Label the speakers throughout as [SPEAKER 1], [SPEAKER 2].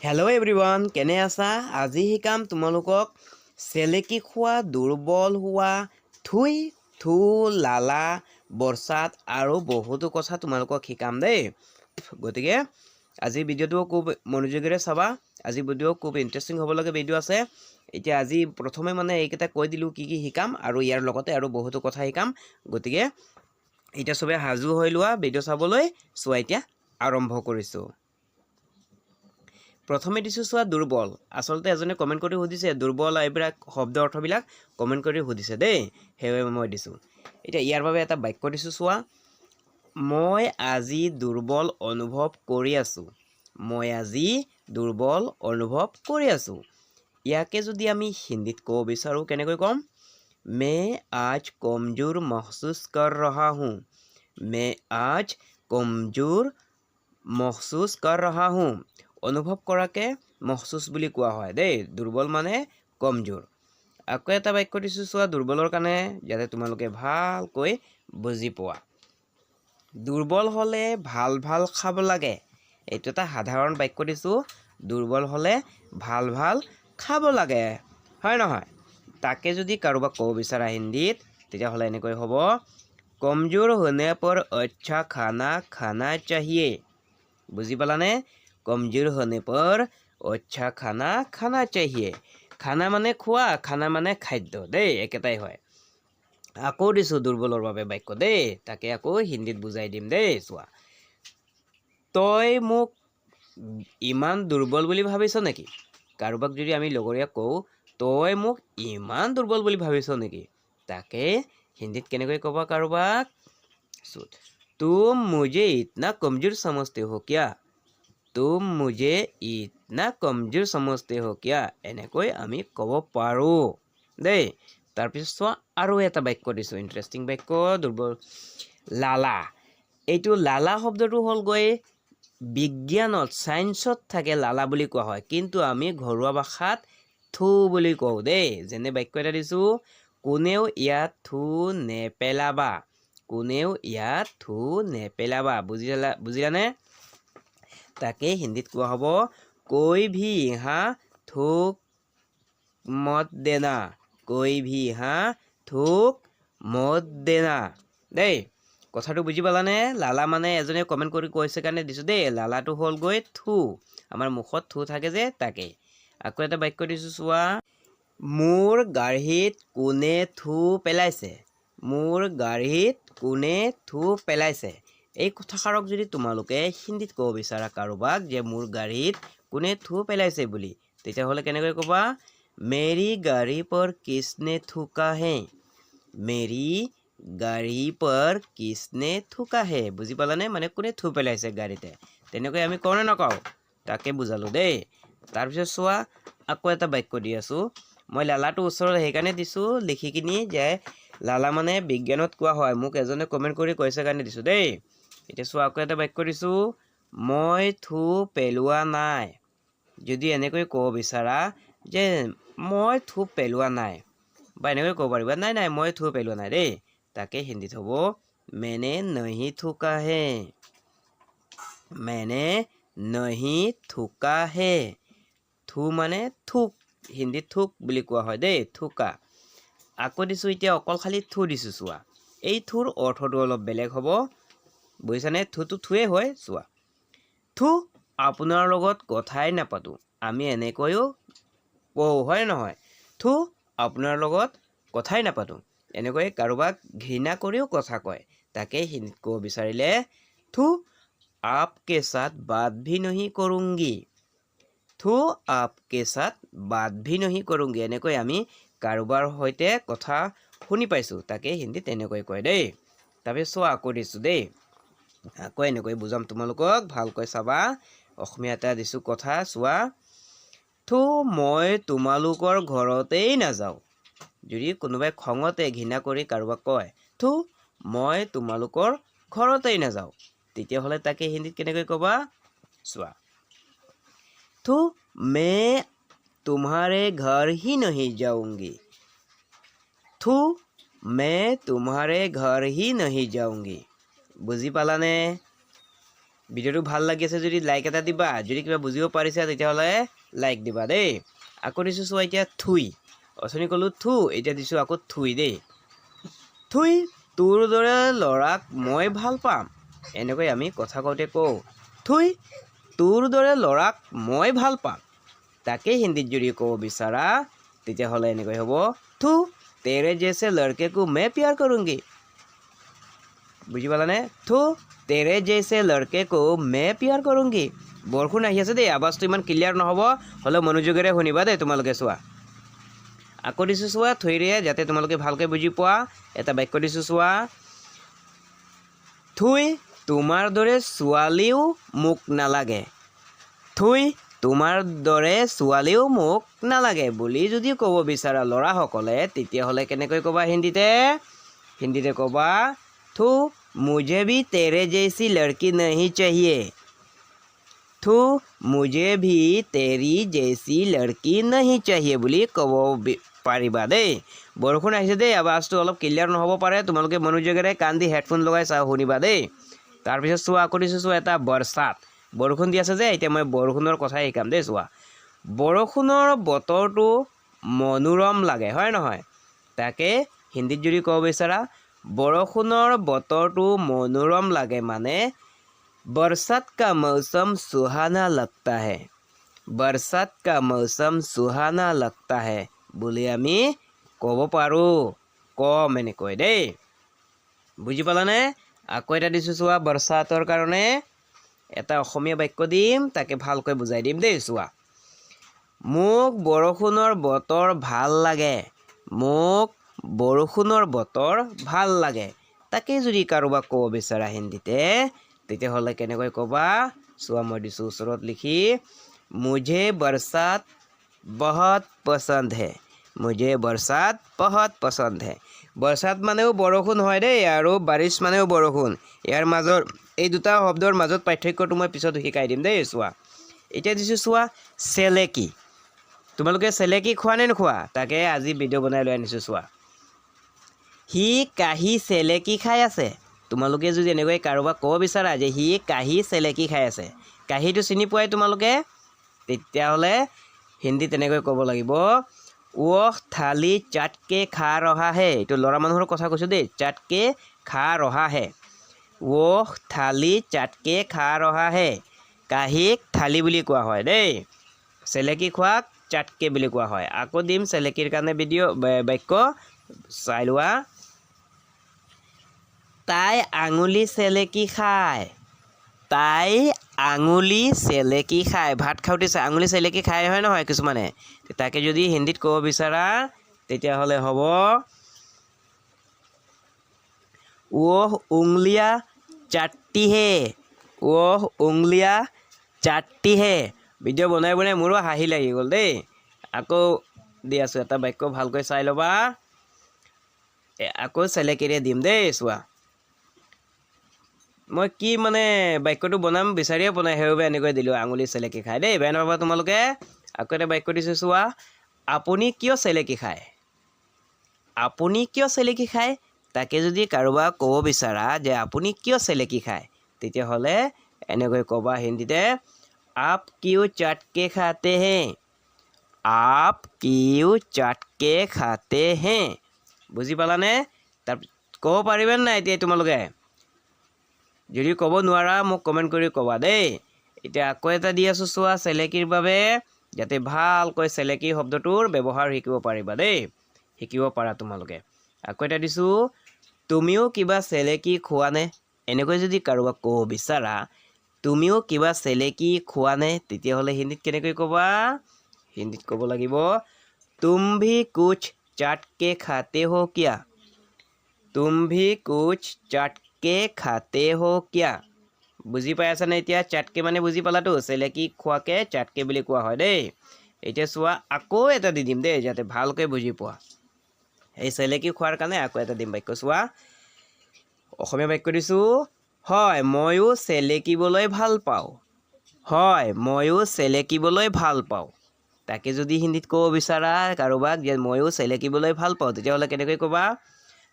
[SPEAKER 1] Hello' everyone কেনে আছা? আজি শিকাম তোমালোকক চেলেকি খোৱা দুৰ্বল হোৱা থুই থু লালা বৰচাত আৰু বহুতো কথা তোমালোকক শিকাম দেই। গতিকে আজি ভিডিঅ'টো খুব মনোযোগেৰে চাবা। আজি ভিডিঅ' খুব ইণ্টাৰেষ্টিং হ'বলগীয়া ভিডিঅ' আছে। এতিয়া আজি প্ৰথমে মানে এইকেইটা কৈ দিলোঁ কি কি শিকাম আৰু ইয়াৰ লগতে আৰু বহুতো কথা শিকাম। গতিকে এতিয়া চবে সাজু হৈ লোৱা ভিডিঅ' চাবলৈ। চোৱা এতিয়া আৰম্ভ কৰিছোঁ। প্ৰথমে দিছোঁ চোৱা দুৰ্বল। আচলতে এজনে কমেণ্ট কৰি সুধিছে দুৰ্বল এইবিলাক শব্দ অৰ্থবিলাক? কমেণ্ট কৰি সুধিছে দেই সেইবাবে মই দিছোঁ। এতিয়া ইয়াৰ বাবে এটা বাক্য দিছোঁ চোৱা মই আজি দুৰ্বল অনুভৱ কৰি আছোঁ। মই আজি দুৰ্বল অনুভৱ কৰি আছোঁ। ইয়াকে যদি আমি হিন্দীত ক'ব বিচাৰোঁ কেনেকৈ ক'ম? মে আজ কমজোৰ মহচুচ কৰ ৰহা হুঁ। মে আজ কমজোৰ মহচুচ কৰ ৰহা হুঁ। অনুভৱ কৰাকে মহচুচ বুলি কোৱা হয়। দেই দুৰ্বল মানে কমজোৰ। আকৌ এটা বাক্য দিছোঁ চোৱা দুৰ্বলৰ কাৰণে যাতে তোমালোকে ভালকৈ বুজি পোৱা। দুৰ্বল হ'লে ভাল ভাল খাব লাগে। এইটো এটা সাধাৰণ বাক্য দিছোঁ। দুৰ্বল হ'লে ভাল ভাল খাব লাগে। হয় নহয়? তাকে যদি কাৰোবাক ক'ব বিচাৰা হিন্দীত তেতিয়াহ'লে এনেকৈ হ'ব। কমজোৰ হোনে পৰ আচ্ছা খানা খানা চাহিয়ে। বুজি পালানে? কমজোর হনে পর অচ্ছা খানা খানা চাহিয়ে খানা মানে খোৱা খানা মানে খাদ্য দেই একেটাই হয় আকৌ দিছোঁ দুৰ্বলৰ বাবে বাক্য দেই তাকে আকৌ হিন্দীত বুজাই দিম দেই চোৱা তই মোক ইমান দুৰ্বল বুলি ভাবিছ নেকি কাৰোবাক যদি আমি লগৰীয়াক কওঁ তই মোক ইমান দুৰ্বল বুলি ভাবিছ নেকি তাকে হিন্দীত কেনেকৈ ক'বা কাৰোবাক চোত তুম মুজে ইতনা কমজোৰ সমষ্টি হ' কিয়া তুম মুঝে ইতনা কমজোৰ সমজতে হো কিয়া এনেকৈ আমি ক'ব পাৰোঁ দেই তাৰপিছত চোৱা আৰু এটা বাক্য দিছোঁ ইণ্টাৰেষ্টিং বাক্য দুৰ্বল লালা এইটো লালা শব্দটো হ'লগৈ বিজ্ঞানত ছায়েন্সত থাকে লালা বুলি কোৱা হয় কিন্তু আমি ঘৰুৱা ভাষাত থু বুলি কওঁ দেই যেনে বাক্য এটা দিছোঁ কোনেও ইয়াত থু নেপেলাবা কোনেও ইয়াত থু নেপেলাবা বুজিলা বুজিলানে তাকে হিন্দীত কোৱা হ'ব কৈ ভি ইহা থুক মত দেনা কৈ ভি ইহা থুক মত দেনা। দেই কথাটো বুজি পালানে? লালা মানে এজনে কমেণ্ট কৰি কৈছে কাৰণে দিছোঁ দেই লালাটো হ'লগৈ থু আমাৰ মুখত থু থাকে যে তাকে। আকৌ এটা বাক্য দিছোঁ চোৱা মোৰ গাড়ীত কোনে থু পেলাইছে মোৰ গাড়ীত কোনে থু পেলাইছে। এই কথাষাৰক যদি তোমালোকে হিন্দীত ক'ব বিচাৰা কাৰোবাক যে মোৰ গাড়ীত কোনে থু পেলাইছে বুলি, তেতিয়াহ'লে কেনেকৈ ক'বা? মেৰী গাড়ী পৰ কিছনে থুকা মেৰী গাড়ী পৰ কিছনে থুকা বুজি পালানে? মানে কোনে থু পেলাইছে গাড়ীতে? তেনেকৈ আমি কওঁ নে নকওঁ? তাকে বুজালোঁ দেই। তাৰপিছত চোৱা, আকৌ এটা বাক্য দি আছোঁ। মই লালাটো ওচৰত সেইকাৰণে দিছোঁ, লিখি কিনি যে, লালা মানে বিজ্ঞানত কোৱা হয়, মোক এজনে কমেণ্ট কৰি কৈছে কাৰণে দিছোঁ দেই। এতিয়া চোৱা আকৌ এটা বাক্য দিছোঁ। মই থু পেলোৱা নাই। যদি এনেকৈ ক'ব বিচাৰা যে মই থু পেলোৱা নাই বা এনেকৈ ক'ব পাৰিবা নাই নাই মই থু পেলোৱা নাই দেই তাকে হিন্দীত হ'ব মেনে নহি থুকা হে মেনে নহি থুকা হে থু মানে থুক হিন্দীত থুক বুলি কোৱা হয় দেই থুকা। আকৌ দিছোঁ এতিয়া অকল খালি থু দিছোঁ চোৱা। এই থুৰ অৰ্থটো অলপ বেলেগ হ'ব। বুজিছানে? থুটো থুৱে হয় চোৱা থু আপোনাৰ লগত কথাই নাপাতোঁ। আমি এনেকৈও কওঁ হয় নহয়? থু আপোনাৰ লগত কথাই নাপাতোঁ। এনেকৈ কাৰোবাক ঘৃণা কৰিও কথা কয়। তাকে ক'ব বিচাৰিলে থু আপকে চাথ বাত ভি নহি কৰোংগি। থু আপকে চাথ বাত ভি নহি কৰোংগি। এনেকৈ আমি কাৰোবাৰ সৈতে কথা শুনি পাইছোঁ। তাকে হিন্দীত তেনেকৈ কয় দেই। তাৰপিছত চোৱা আকৌ দিছোঁ দেই। আকৌ এনেকৈ বুজাম তোমালোকক ভালকৈ চাবা অসমীয়া এটা দিছোঁ কথা চোৱা থু মই তোমালোকৰ ঘৰতেই নাযাওঁ যদি কোনোবাই খঙতে ঘৃণা কৰি কাৰোবাক কয় থু মই তোমালোকৰ ঘৰতেই নাযাওঁ তেতিয়াহ'লে তাকে হিন্দীত কেনেকৈ ক'বা চোৱা থু মে तुम्हारे घर ही नहीं जाऊंगी থু मैं तुम्हारे घर ही नहीं जाऊंगी বুজি পালানে? ভিডিঅ'টো ভালো লাগি আছে যদি লাইক এটা দিবা, যদি কিবা বুজিব পাৰিছা তেতিয়াহ'লে লাইক দিবা দেই। আকৌ দিছোঁ চোৱা এতিয়া থুই। অথনি ক'লোঁ থু, এতিয়া দিছোঁ আকৌ থুই দেই। থুই, তোৰ দৰে ল'ৰাক মই ভালো পাম। এনেকৈ আমি কথা কওঁতে কওঁ, থুই, তোৰ দৰে ল'ৰাক মই ভালো পাম। তাকেই হিন্দীত যদি ক'ব বিচাৰা, তেতিয়াহ'লে এনেকৈ হ'ব, থু, তেৰে জেছে লড়কে কো মে প্যাৰ কৰোঁগি। বুজি পালানে থু, তেৰে জেছে লড়কে কো মে প্যাৰ কৰোঁগি। বৰষুণ আহি আছে দেই, আৱাজটো ইমান ক্লিয়াৰ নহ'ব হ'লেও মনোযোগেৰে শুনিবা দেই তোমালোকে চোৱা। আকৌ দিছোঁ চোৱা থৈৰে যাতে তোমালোকে ভালকৈ বুজি পোৱা। এটা বাক্য দিছোঁ চোৱা। থুই, তোমাৰ দৰে ছোৱালীও মোক নালাগে। থুই, তোমাৰ দৰে ছোৱালীও মোক নালাগে বুলি যদি ক'ব বিচাৰা ল'ৰাসকলে, তেতিয়াহ'লে কেনেকৈ ক'বা হিন্দীতে? হিন্দীতে ক'বা, থু মুঝে भी तेरे जैसी लड़की नहीं चाहिए থু মুঝে ভি তেৰি জেচি লড়কি নাহি চাহিয়ে বুলি ক'ব বি- পাৰিবা দেই বৰষুণ আহিছে দেই আৱাজটো অলপ ক্লিয়াৰ নহ'ব পাৰে তোমালোকে মনোযোগেৰে কাণ দি হেডফোন লগাই চাওঁ শুনিবা দেই তাৰপিছত চোৱা আকৌ দিছোঁ চোৱা এটা বৰচাত বৰষুণ দি আছে যে এতিয়া মই বৰষুণৰ কথাই শিকাম দেই চোৱা বৰষুণৰ বতৰটো মনোৰম লাগে হয় নহয় তাকে হিন্দীত যদি ক'ব বিচাৰা বৰষুণৰ বতৰটো মনোৰম লাগে মানে। বৰসাত কা মৌচম চুহানা লগতা হে। বৰসাত কা মৌচম চুহানা লগতা হে বুলি আমি ক'ব পাৰোঁ। কম এনেকৈ দেই। বুজি পালানে? আকৌ এটা দিছোঁ চোৱা বৰসাতৰ কাৰণে। এটা অসমীয়া বাক্য দিম তাকে ভালকৈ বুজাই দিম দেই চোৱা। মোক বৰষুণৰ বতৰ ভাল লাগে। মোক বৰষুণৰ বতৰ ভাল লাগে। তাকে যদি কাৰোবাক ক'ব বিচাৰা হিন্দীতে তেতিয়াহ'লে কেনেকৈ ক'বা? চোৱা মই দিছোঁ ওচৰত লিখি মুঝে বৰসাত বহুত পচন্দ হে। মুঝে বৰসাত বহুত পচন্দ হে। বৰসাত মানেও বৰষুণ হয় দেই আৰু বাৰিছ মানেও বৰষুণ। ইয়াৰ মাজৰ এই দুটা শব্দৰ মাজত পাৰ্থক্যটো মই পিছত শিকাই দিম দেই চোৱা। এতিয়া দিছোঁ চোৱা চেলেকি। তোমালোকে চেলেকি খোৱা নে নোখোৱা? তাকে আজি ভিডিঅ' বনাই লৈ আনিছোঁ চোৱা। সি কাঁহী চেলেকি খাই আছে। তোমালোকে যদি এনেকৈ কাৰোবাক ক'ব বিচাৰা যে সি কাঁহী চেলেকি খাই আছে, কাঁহীটো চিনি পোৱাই তোমালোকে? তেতিয়াহ'লে হিন্দী তেনেকৈ ক'ব লাগিব ৱহ থালি চাটকে খা ৰহা হে। এইটো ল'ৰা মানুহৰ কথা কৈছোঁ দেই, চাটকে খা ৰহা হে। ৱহ থালি চাটকে খা ৰহা হে। কাঁহীক থালি বুলি কোৱা হয় দেই। চেলেকি খোৱাক চাটকে বুলি কোৱা হয়। আকৌ দিম চেলেকিৰ কাৰণে ভিডিঅ' বাক্য। চাই লোৱা তাই আঙুলি চেলেকি খায়। তাই আঙুলি চেলেকি খায়। ভাত খাওঁতে আঙুলি চেলেকি খায় হয় নহয় কিছুমানে? তাকে যদি হিন্দীত ক'ব বিচাৰা, তেতিয়াহ'লে হ'ব, ওহ উংলিয়া চাট্টি হে ওহ উংলিয়া চাট্টি হে ভিডিঅ' বনাই বনাই মোৰো হাঁহি লাগি গ'ল দেই। আকৌ দি আছোঁ এটা বাক্য ভালকৈ চাই ল'বা। আকৌ চেলেকিৰে দিম দেই, চোৱা। মই কি মানে বাক্যটো বনাম, বিচাৰিয়ে বনাই সেইবাবে এনেকৈ দিলোঁ, আঙুলি চেলেকি খায় দেই, বেয়া নাপাবা তোমালোকে। আকৌ এটা বাক্য দিছোঁ, চোৱা। আপুনি কিয় চেলেকি খায়? আপুনি কিয় চেলেকি খায়? তাকে যদি কাৰোবাক ক'ব বিচাৰা যে আপুনি কিয় চেলেকি খায়, তেতিয়াহ'লে এনেকৈ ক'বা হিন্দীতে, আপ কিয় চাটকে খাতে হে। আপ কিয় চাটকে খাতে হে। বুজি পালানে? তাৰ ক'ব পাৰিবা নাই এতিয়া তোমালোকে? যদি ক'ব নোৱাৰা, মোক কমেণ্ট কৰি ক'বা দেই। এতিয়া আকৌ এটা দি আছোঁ, চোৱা চেলেকিৰ বাবে, যাতে ভালকৈ চেলেকি শব্দটোৰ ব্যৱহাৰ শিকিব পাৰিবা দেই। শিকিব পাৰা তোমালোকে। আকৌ এটা দিছোঁ, তুমিও কিবা চেলেকি খোৱানে? এনেকৈ যদি কাৰোবাক ক'ব বিচাৰা, তুমিও কিবা চেলেকি খোৱানে? তেতিয়াহ'লে হিন্দীত কেনেকৈ ক'বা? হিন্দীত ক'ব লাগিব তুম ভি কুছ চাটকে খাতে হো তুম ভি কুছ চাটকে খাতে হো কিয়া বুজি পাই আছানে এতিয়া? চাটকে মানে বুজি পালাতো চেলেকি খোৱাকে? চাটকে বুলি কোৱা হয় দেই। এতিয়া চোৱা, আকৌ এটা দি দিম দেই, যাতে ভালকৈ বুজি পোৱা। এই চেলেকি খোৱাৰ কাৰণে আকৌ এটা দিম বাক্য। চোৱা, অসমীয়া বাক্য দিছোঁ, হয়, ময়ো চেলেকিবলৈ ভালো পাওঁ। হয়, ময়ো চেলেকিবলৈ ভালো পাওঁ। তাকে যদি হিন্দীত ক'ব বিচাৰা, কাৰোবাক যে ময়ো চেলেকিবলৈ ভালো পাওঁ, তেতিয়াহ'লে কেনেকৈ ক'বা?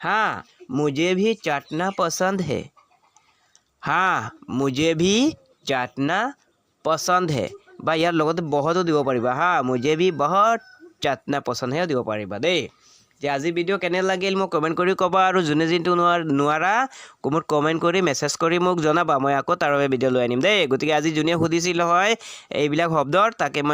[SPEAKER 1] हाँ, मुझे भी चाटना पसंद है। हाँ, मुझे भी चाटना পচন্দ হে বা ইয়াৰ লগতে বহতো দিব পাৰিবা হা মুজে বি বহুত চাটনা পচন্দহে দিব পাৰিবা দেই যে আজি ভিডিঅ' কেনে লাগিল মোক কমেণ্ট কৰি ক'বা আৰু যোনে যোনটো নোৱাৰ নোৱাৰা মোক কমেণ্ট কৰি মেছেজ কৰি মোক জনাবা মই আকৌ তাৰ বাবে ভিডিঅ' লৈ আনিম দেই গতিকে আজি যোনে সুধিছিল হয় এইবিলাক শব্দৰ তাকে মই